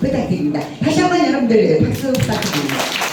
부탁드립니다. 다시 한번 여러분들 박수 부탁드립니다.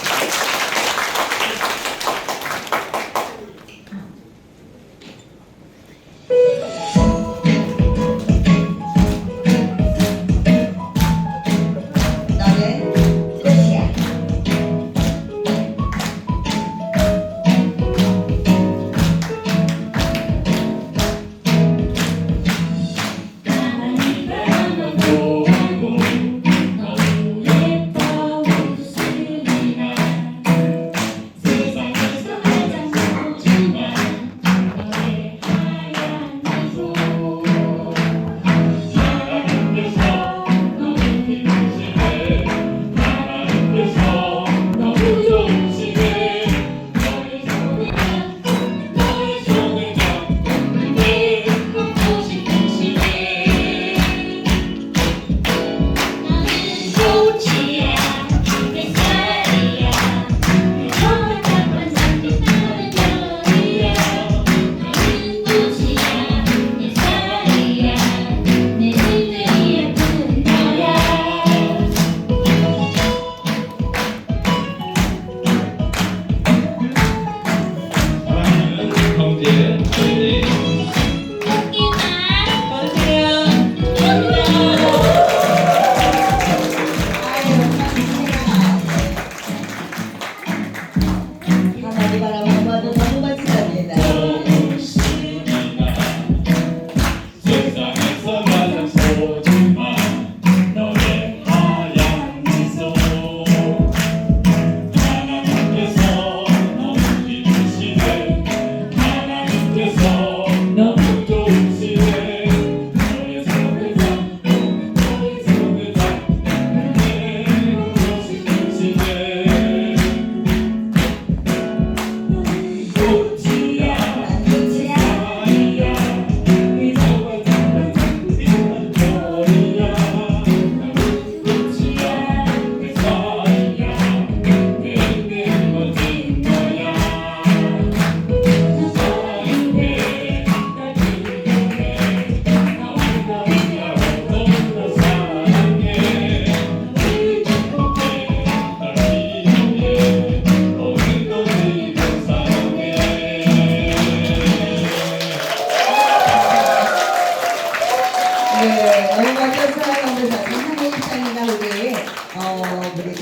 네, 얼마나 사랑하는 사람 하나의 시간이나 우리 어 우리